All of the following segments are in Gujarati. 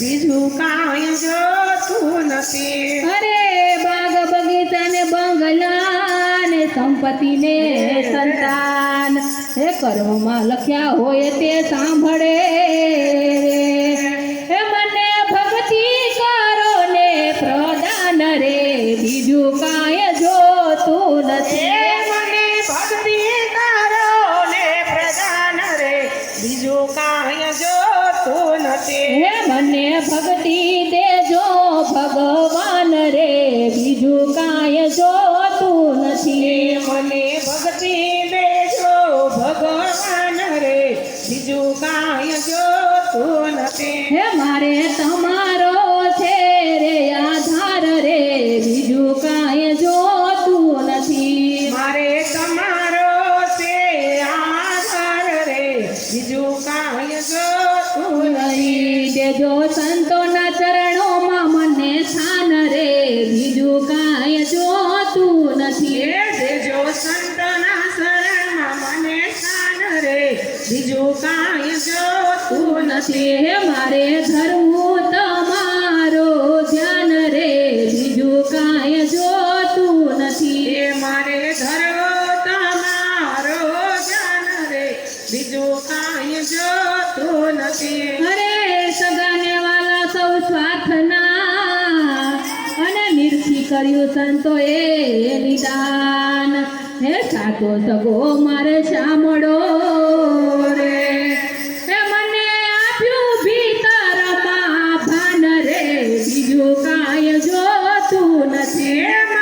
બીજું કાંઈ જોતું નથી. અરે, બાગ બગીચા ને બંગલા ને સંપત્તિ ને સંતાન. એ કર્મમાં લખ્યા હોય તે સાંભળે. એ મને ભક્તિ કરો ને પ્રદાન રે. બીજું કાંઈ જોતું નથી. હે મને ભક્તિ દેજો ભગવાન રે બીજું કાંઈ જોતું નથી. મને દેજો સંતોના ચરણોમાં મને સ્થાન રે બીજું કાંઈ જોતું નથી. દેજો સંતના શરણમાં મને સ્થાન રે બીજું કાંઈ જોતું નથી. નથી હે મારે ધરવું અરે સગાને સૌ સ્વાથના અને નિર્થી કર્યું સંતોએ નિદાન. હે સાતો સગો, મારે શામળો રે. હે મને આપ્યું ભીતરમાં ભાન રે. બીજું કાંઈ જોતું નથી.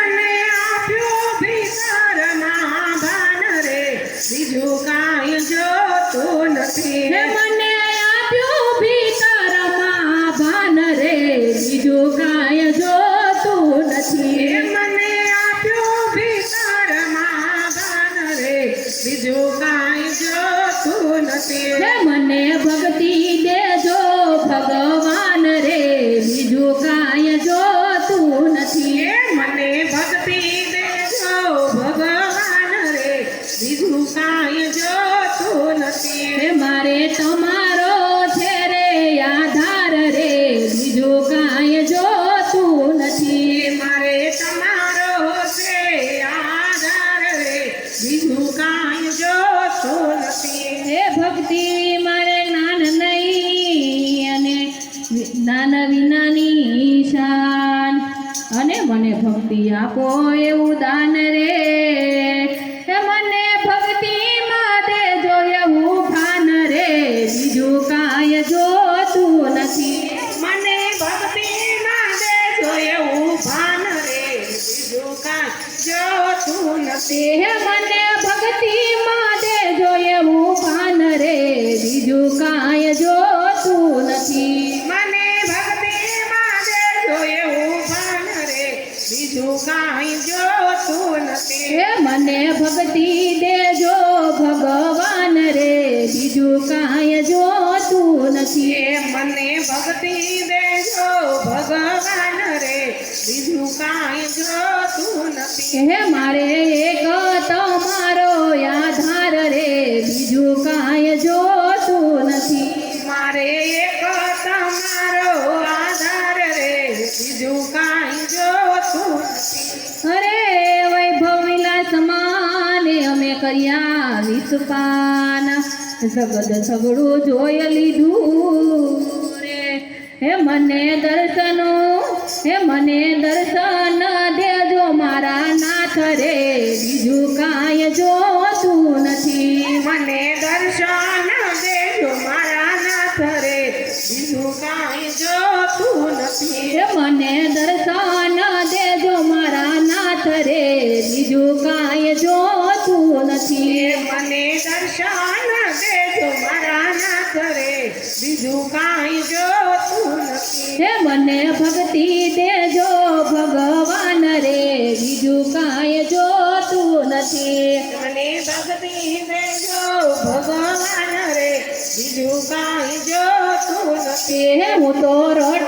તમારો છે રે આધાર રે, બીજું કાંઈ જોતું નથી. મારે તમારો છે આધાર રે, બીજું કાંઈ જોતું નથી. હે ભક્તિ, મારે જ્ઞાન નહીં અને જ્ઞાન વિનાની શાન. અને મને ભક્તિ આપો એવું દાન રે. જોતું નથી હે મને ભક્તિમાં દેજો એવું ભાન રે બીજું કાંઈ જોતું નથી મને ભક્તિમાં દેજો એવું ભાન રે બીજું કાંઈ જોતું નથી હે મને ભક્તિ દેજો ભગવાન રે બીજું કાંઈ જોતું નથી એ મને ભક્તિ હે મારે એક તમારો આધાર રે, બીજું કાંઈ જોતું નથી. મારે એક તમારો આધાર રે, બીજું કાંઈ જોતું અરે વૈભવ વિલાસ માને અમે કર્યા વિષપાન જગત સગડું જોઈ લીધું. રે હે મને દર્શનો, હે મને દર્શન નાથ રે બીજું કાંઈ જોતું નથી મને દર્શન દેજો મારા નાથ રે બીજું કાંઈ જોતું નથી હે મને દર્શન દેજો મારા નાથ રે બીજું કાંઈ જોતું એ નથી મને દર્શન દેજો મારા નાથ રે બીજું કાંઈ જોતું નથી હે મને ભક્તિ દેજો ભગવાન રે બીજું કાંઈ જોતું નથી. મને ભક્તિ દેજો ભગવાન રે બીજું કાંઈ જોતું નથી. હે તો રટું